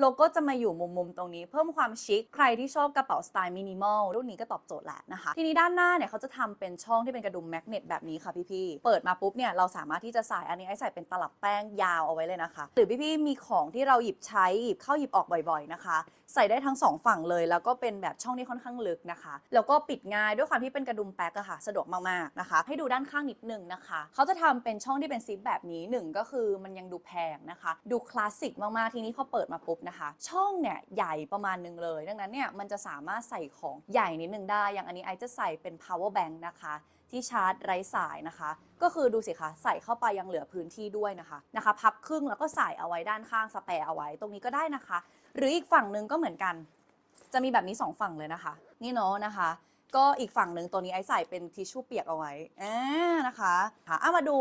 โลโก้จะมาอยู่มุมๆตรงนี้ เพิ่มความชิคใครที่ชอบกระเป๋าสไตล์มินิมอลรุ่นนี้ก็ตอบโจทย์แหละนะคะ ทีนี้ด้านหน้าเนี่ยเขาจะทำเป็นช่องที่เป็นกระดุมแมกเนตแบบนี้ค่ะพี่ๆเปิดมาปุ๊บเนี่ยเราสามารถที่จะใส่อันนี้ไอ้ใส่เป็นตลับแป้งยาวเอาไว้เลยนะคะ หรือพี่ๆมีของที่เราหยิบใช้หยิบเข้าหยิบออกบ่อยๆนะคะ ใส่ได้ทั้งสองฝั่งเลย แล้วก็เป็นแบบช่องที่ค่อนข้างลึกนะคะ แล้วก็ปิดง่ายด้วยความที่เป็นกระดุมแป๊กอะค่ะ สะดวกมากๆนะคะ ให้ดูด้านข้างนิดนึงนะคะเขาจะทำเป็นช่องที่เป็นซิปแบบนี้หนึ่งก็คือมันยังดูแพงนะคะ ดูคลาสสิกมากๆทีนี้พอเปิดมาปุ๊บนะคะ ช่องเนี่ยใหญ่ประมาณนึงเลย ดังนั้นเนี่ยมันจะสามารถใส่ของใหญ่นิดนึงได้ อย่างอันนี้ไอจะใส่เป็น power bank นะคะ ที่ชาร์จไร้สายนะคะ ก็คือดูสิคะใส่เข้าไปยังเหลือพื้นที่ด้วยนะคะนะคะพับครึ่งแล้วก็ใส่เอาไว้ด้านข้างสเปร์เอาไว้ตรงนี้ก็ได้นะคะ หรืออีกฝั่งหนึ่งก็เหมือนกัน จะมีแบบนี้ 2 ฝั่งเลยนะคะ นี่เนาะนะคะก็อีกฝั่งหนึ่งตัวนี้ไอ้ใส่เป็นทิชชู่เปียกเอาไว้อ่านะคะค่ะเอามาดู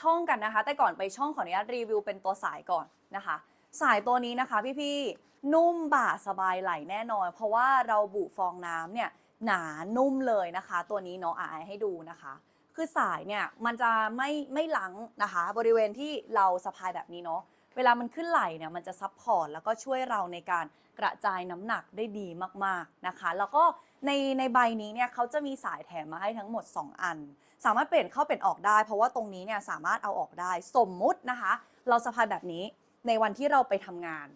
ช่องกันนะคะ แต่ก่อนไปช่องขออนุญาตรีวิวเป็นตัวสายก่อนนะคะ สายตัวนี้นะคะพี่ๆนุ่มบ่าสบายไหลแน่นอน เพราะว่าเราบุฟองน้ำเนี่ยหนานุ่มเลยนะคะ ตัวนี้เนาะอะให้ดูนะคะ คือสายเนี่ยมันจะไม่ไม่หลังนะคะ บริเวณที่เราสะพายแบบนี้เนาะเวลามันขึ้นไหลเนี่ยมันจะซับพอร์ตแล้วก็ช่วยเราในการกระจายน้ำหนักได้ดีมากๆนะคะ แล้วก็ในในใบนี้เนี่ยเขาจะมีสายแถมมาให้ทั้งหมด 2 อัน สามารถเปลี่ยนเข้าเปลี่ยนออกได้ เพราะว่าตรงนี้เนี่ยสามารถเอาออกได้สมมุตินะคะ เราสะพายแบบนี้ ในวันที่เราไปทำงาน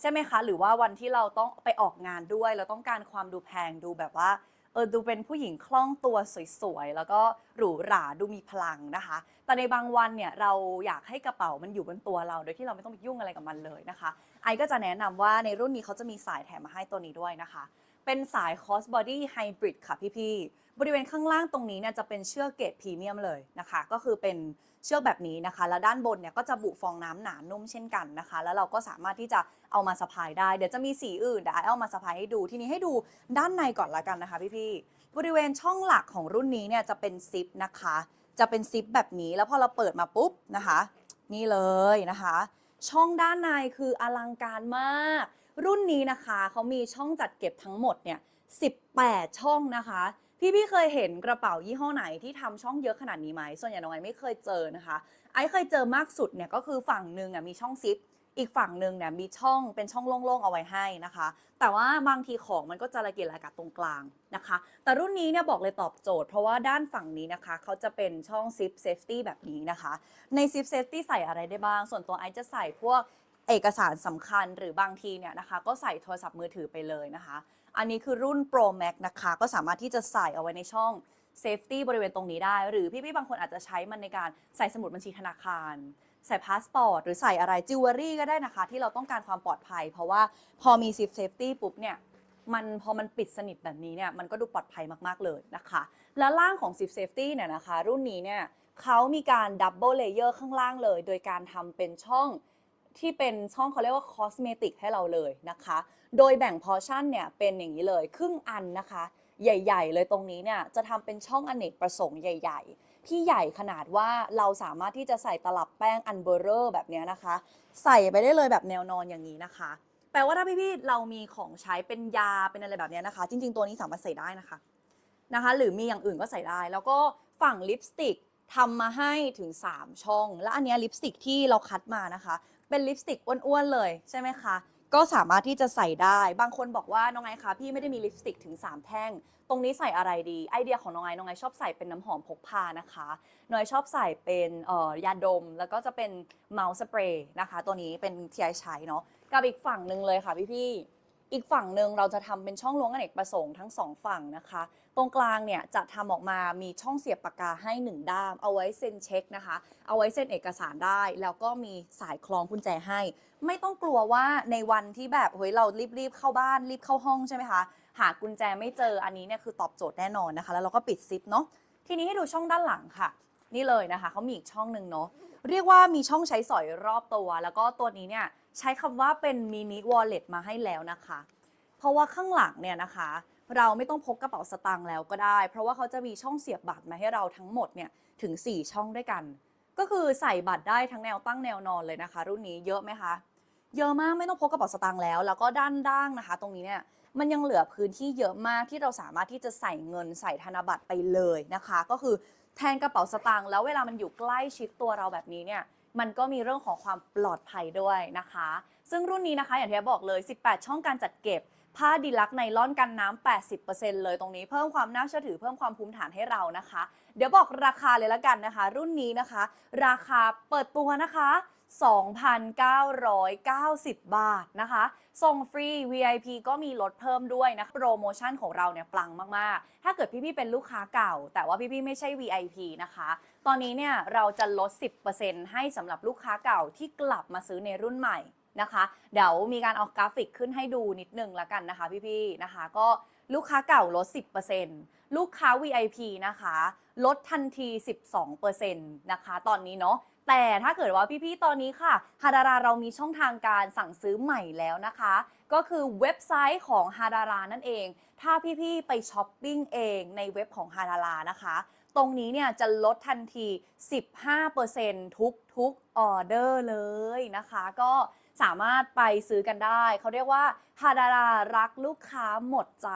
ใช่ไหมคะ หรือว่าวันที่เราต้องไปออกงานด้วย เราต้องการความดูแพงดูแบบว่าเออดูเป็นผู้หญิงคล่องตัวสวยๆ แล้วก็หรูหราดูมีพลังนะคะ แต่ในบางวันเนี่ยเราอยากให้กระเป๋ามันอยู่บนตัวเรา โดยที่เราไม่ต้องไปยุ่งอะไรกับมันเลยนะคะ ไอก็จะแนะนำว่าในรุ่นนี้เขาจะมีสายแถมมาให้ตัวนี้ด้วยนะคะ เป็นสาย cross body hybrid ค่ะพี่ๆ บริเวณข้างล่างตรงนี้เนี่ยจะเป็นเชือกเกรดพรีเมียมเลยนะคะ ก็คือเป็นเชือกแบบนี้นะคะ แล้วด้านบนเนี่ยก็จะบุฟองน้ำหนานุ่มเช่นกันนะคะ แล้วเราก็สามารถที่จะเอามาสะพายได้ เดี๋ยวจะมีสีอื่นเดี๋ยวเอามาสะพายให้ดู ทีนี้ให้ดูด้านในก่อนละกันนะคะพี่ๆ บริเวณช่องหลักของรุ่นนี้เนี่ยจะเป็นซิปนะคะ จะเป็นซิปแบบนี้ แล้วพอเราเปิดมาปุ๊บนะคะ นี่เลยนะคะ ช่องด้านในคืออลังการมาก รุ่นนี้นะคะเขามีช่องจัดเก็บทั้งหมดเนี่ย18 ช่องนะคะ พี่พี่เคยเห็นกระเป๋ายี่ห้อไหนที่ทำช่องเยอะขนาดนี้ไหมส่วนใหญ่น้องไอไม่เคยเจอนะคะ ไอเคยเจอมากสุดเนี่ยก็คือฝั่งหนึ่งอะมีช่องซิป อีกฝั่งหนึ่งเนี่ยมีช่องเป็นช่องโล่งๆเอาไว้ให้นะคะ แต่ว่าบางทีของมันก็จะระเกะระกะตรงกลางนะคะ แต่รุ่นนี้เนี่ยบอกเลยตอบโจทย์ เพราะว่าด้านฝั่งนี้นะคะ เขาจะเป็นช่องซิปเซฟตี้แบบนี้นะคะ ในซิปเซฟตี้ใส่อะไรได้บ้าง ส่วนตัวไอซ์จะใส่พวกเอกสารสำคัญหรือบางทีเนี่ยนะคะ ก็ใส่โทรศัพท์มือถือไปเลยนะคะ อันนี้คือรุ่น Pro Max นะคะ ก็สามารถที่จะใส่เอาไว้ในช่อง Safety บริเวณตรงนี้ได้ หรือพี่ๆบางคนอาจจะใช้มันในการใส่สมุดบัญชีธนาคารใส่พาสปอร์ตหรือใส่อะไรจิวเวลรี่ก็ได้นะคะ ที่เราต้องการความปลอดภัย เพราะว่าพอมีซิปเซฟตี้ปุ๊บเนี่ยมันพอมันปิดสนิทแบบนี้เนี่ยมันก็ดูปลอดภัยมากๆเลยนะคะ แล้วล่างของ Zip Safety เนี่ยนะคะ รุ่นนี้เนี่ยเขามีการดับเบิลเลเยอร์ข้างล่างเลย โดยการทำเป็นช่อง ที่เป็นช่องเขาเรียกว่าคอสเมติกให้เราเลยนะคะ โดยแบ่งพอชั่นเนี่ยเป็นอย่างนี้เลยครึ่งอันนะคะ ใหญ่ ๆ เลยตรงนี้เนี่ยจะทำเป็นช่องอเนกประสงค์ใหญ่ ๆ ที่ใหญ่ขนาดว่าเราสามารถที่จะใส่ตลับแป้งอันเบอร์เรอร์แบบนี้นะคะ ใส่ไปได้เลยแบบแนวนอนอย่างนี้นะคะ แปลว่าถ้าพี่ๆเรามีของใช้เป็นยาเป็นอะไรแบบนี้นะคะ จริง ๆ ตัวนี้สามารถใส่ได้นะคะนะคะ หรือมีอย่างอื่นก็ใส่ได้ แล้วก็ฝั่งลิปสติกทำมาให้ถึง 3 ช่อง และอันนี้ลิปสติกที่เราคัดมานะคะ เป็นลิปสติกอ้วนๆเลยใช่ไหมคะ ก็สามารถที่จะใส่ได้ บางคนบอกว่าน้องไอคะพี่ไม่ได้มีลิปสติกถึง 3 แท่ง ตรงนี้ใส่อะไรดีไอเดียของน้องไอน้องไอชอบใส่เป็นน้ำหอมพกพานะคะน้อยชอบใส่เป็นเอ่อยาดม แล้วก็จะเป็นเมาส์สเปรย์นะคะ ตัวนี้เป็นที่ไอใช้เนาะกับอีกฝั่งหนึ่งเลยค่ะพี่ๆ อีกฝั่งหนึ่งเราจะทำเป็นช่องล้วงอเนกประสงค์ทั้งสองฝั่งนะคะ ตรงกลางเนี่ยจะทำออกมามีช่องเสียบปากกาให้หนึ่งด้าม เอาไว้เซ็นเช็คนะคะ เอาไว้เซ็นเอกสารได้ แล้วก็มีสายคล้องกุญแจให้ ไม่ต้องกลัวว่าในวันที่แบบเฮ้ยเรารีบๆเข้าบ้านรีบเข้าห้องใช่ไหมคะ หากุญแจไม่เจออันนี้เนี่ยคือตอบโจทย์แน่นอนนะคะ แล้วเราก็ปิดซิปเนาะทีนี้ให้ดูช่องด้านหลังค่ะ นี่เลยนะคะเขามีอีกช่องหนึ่งเนาะเรียกว่ามีช่องใช้สอยรอบตัว แล้วก็ตัวนี้เนี่ย ใช้คำว่าเป็นมินิวอลเล็ตมาให้แล้วนะคะ เพราะว่าข้างหลังเนี่ยนะคะ เราไม่ต้องพกกระเป๋าสตางค์แล้วก็ได้ เพราะว่าเขาจะมีช่องเสียบบัตรมาให้เราทั้งหมดเนี่ยถึง 4 ช่องด้วยกัน ก็คือใส่บัตรได้ทั้งแนวตั้งแนวนอนเลยนะคะ รุ่นนี้เยอะไหมคะเยอะมากไม่ต้องพกกระเป๋าสตางค์แล้ว แล้วก็ด้านด้างนะคะ ตรงนี้เนี่ยมันยังเหลือพื้นที่เยอะมากที่เราสามารถที่จะใส่เงินใส่ธนบัตรไปเลยนะคะ ก็คือ แทนกระเป๋าสตางค์แล้วเวลามันอยู่ใกล้ชิดตัวเราแบบนี้เนี่ยมันก็มีเรื่องของความปลอดภัยด้วยนะคะ ซึ่งรุ่นนี้นะคะอย่างที่บอกเลย 18 ช่องการจัดเก็บ ผ้าดีลักไนล่อนกันน้ำ 80%เลยตรงนี้เพิ่มความน่าเชื่อถือเพิ่มความภูมิฐานให้เรานะคะ เดี๋ยวบอกราคาเลยละกันนะคะ รุ่นนี้นะคะ ราคาเปิดตัวนะคะ 2,990 บาทนะคะ ส่งฟรี VIP ก็มีลดเพิ่มด้วยนะ โปรโมชั่นของเราเนี่ยปลังมาก ๆ ถ้าเกิดพี่ ๆ เป็นลูกค้าเก่า แต่ว่าพี่ ๆ ไม่ใช่ VIP นะคะ ตอนนี้เนี่ยเราจะลด 10%ให้สำหรับลูกค้าเก่าที่กลับมาซื้อในรุ่นใหม่นะคะ เดี๋ยวมีการเออกกราฟิกขึ้นให้ดูนิดนึงละกันนะคะ พี่ ๆ นะคะ ก็ลูกค้าเก่าลด 10%ลูกค้า VIP นะคะ ลดทันที 12%นะคะ ตอนนี้เนาะ แต่ถ้าเกิดว่าพี่ๆ ตอนนี้ค่ะฮาดาราเรามีช่องทางการสั่งซื้อใหม่แล้วนะคะ ก็คือเว็บไซต์ของฮาดารานั่นเอง ถ้าพี่ๆ ไปช้อปปิ้งเองในเว็บของฮาดารานะคะ ตรงนี้เนี่ยจะลดทันที 15%ทุกทุกออเดอร์เลยนะคะ ก็สามารถไปซื้อกันได้ เขาเรียกว่าฮาดารารักลูกค้าหมดใจ